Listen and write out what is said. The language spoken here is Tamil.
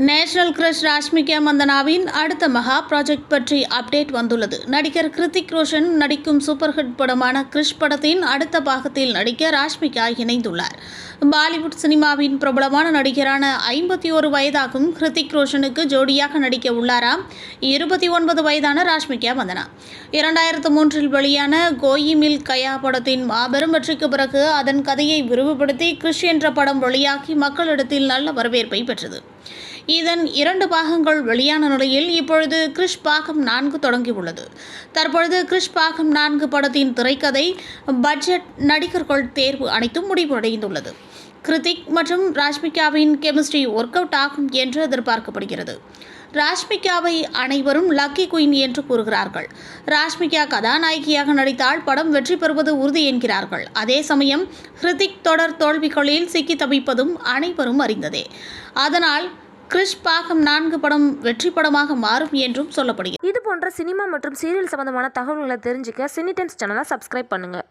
நேஷனல் கிரஷ் ராஷ்மிகா மந்தனாவின் அடுத்த மகா ப்ராஜெக்ட் பற்றி அப்டேட் வந்துள்ளது. நடிகர் கிருத்திக் ரோஷன் நடிக்கும் சூப்பர் ஹிட் படமான கிரிஷ் படத்தின் அடுத்த பாகத்தில் நடிக்க ராஷ்மிகா இணைந்துள்ளார். பாலிவுட் சினிமாவின் பிரபலமான நடிகரான ஐம்பத்தி ஒரு வயதாகும் கிருத்திக் ரோஷனுக்கு ஜோடியாக நடிக்க உள்ளாராம் இருபத்தி ஒன்பது வயதான ராஷ்மிகா மந்தனா. இரண்டாயிரத்து மூன்றில் வெளியான கோயிமில் கயா படத்தின் மாபெரும் வெற்றிக்கு பிறகு அதன் கதையை விரிவுபடுத்தி கிரிஷ் என்ற படம் வெளியாகி மக்களிடத்தில் நல்ல வரவேற்பை பெற்றது. இதன் இரண்டு பாகங்கள் வெளியான நிலையில் இப்பொழுது கிறிஷ் பாகம் நான்கு தொடங்கியுள்ளது. தற்பொழுது கிறிஷ் பாகம் நான்கு படத்தின் திரைக்கதை பட்ஜெட் நடிகர்கள் தேர்வு அனைத்தும் முடிவடைந்துள்ளது. கிருத்திக் மற்றும் ராஷ்மிகாவின் கெமிஸ்ட்ரி ஒர்க் அவுட் ஆகும் என்று எதிர்பார்க்கப்படுகிறது. ராஷ்மிகாவை அனைவரும் லக்கி குயின் என்று கூறுகிறார்கள். ராஷ்மிகா கதாநாயகியாக நடித்தால் படம் வெற்றி பெறுவது உறுதி என்கிறார்கள். அதே சமயம் ஹிருதிக் தொடர் தோல்விகளில் சிக்கி தவிப்பதும் அனைவரும் அறிந்ததே. அதனால் கிறிஷ் பாகம் நான்கு படம் வெற்றி படமாக மாறும் என்றும் சொல்லப்படுகிறது. இது போன்ற சினிமா மற்றும் சீரியல் சம்பந்தமான தகவல்களை தெரிஞ்சுக்க சினிடென்ஸ் சேனலை சப்ஸ்கிரைப் பண்ணுங்கள்